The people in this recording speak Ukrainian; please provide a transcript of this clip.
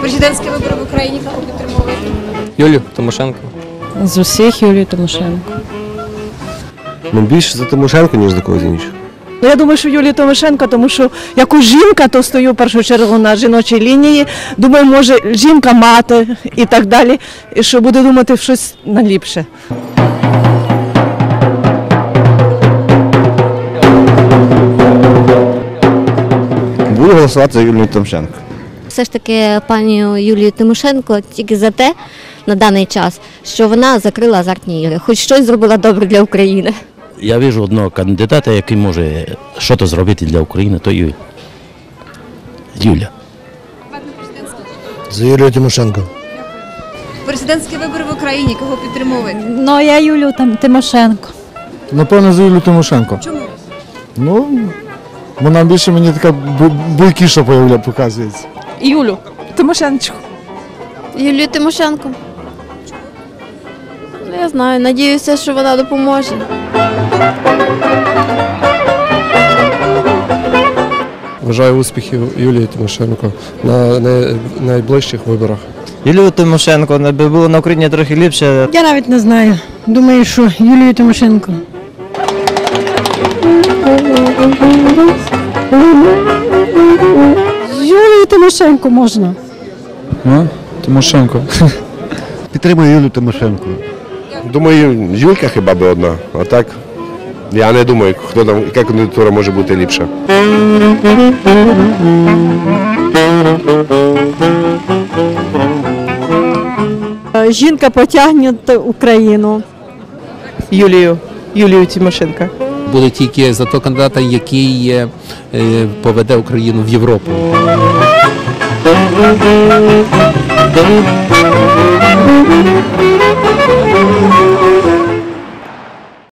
Президентські вибори в Україні кого підтримовуєте? Юлію Тимошенко. З усіх Юлію Тимошенко. Ну більше за Тимошенко, ніж за когось іншого. Ну, я думаю, що Юлія Тимошенко, тому що як жінка, то стою в першу чергу на жіночій лінії. Думаю, може жінка мати і так далі, і що буде думати щось наліпше. Буду голосувати за Юлію Тимошенко. все ж таки пані Юлію Тимошенко тільки за те на даний час, що вона закрила азартні ігри, хоч щось зробила добре для України. Я вижу одного кандидата, який може щось зробити для України, то Ю- Юля. За Юлію Тимошенко. Президентські вибори в Україні кого підтримуєте? Ну, я Юлю там Тимошенко. Напевно, за Юлію Тимошенко. Чому? Ну, вона більше мені така бу- буйкіша появля показується. Юлю Тимошенко. Юлію Тимошенко. Ну, я знаю, надіюся, що вона допоможе. Бажаю успіхів Юлії Тимошенко на найближчих виборах. Юлію Тимошенко, аби було на Україні трохи ліпше. Я навіть не знаю. Думаю, що Юлію Тимошенко. Юлію Тимошенко можна. Ну, Тимошенко. Підтримую Юлію Тимошенко. Думаю, Юлька хіба би одна. А так, я не думаю, хто там, яка кандидатура може бути ліпша. Жінка потягне Україну. Юлію, Юлію Тимошенко. Буде тільки за того кандидата, який е, е, поведе Україну в Європу.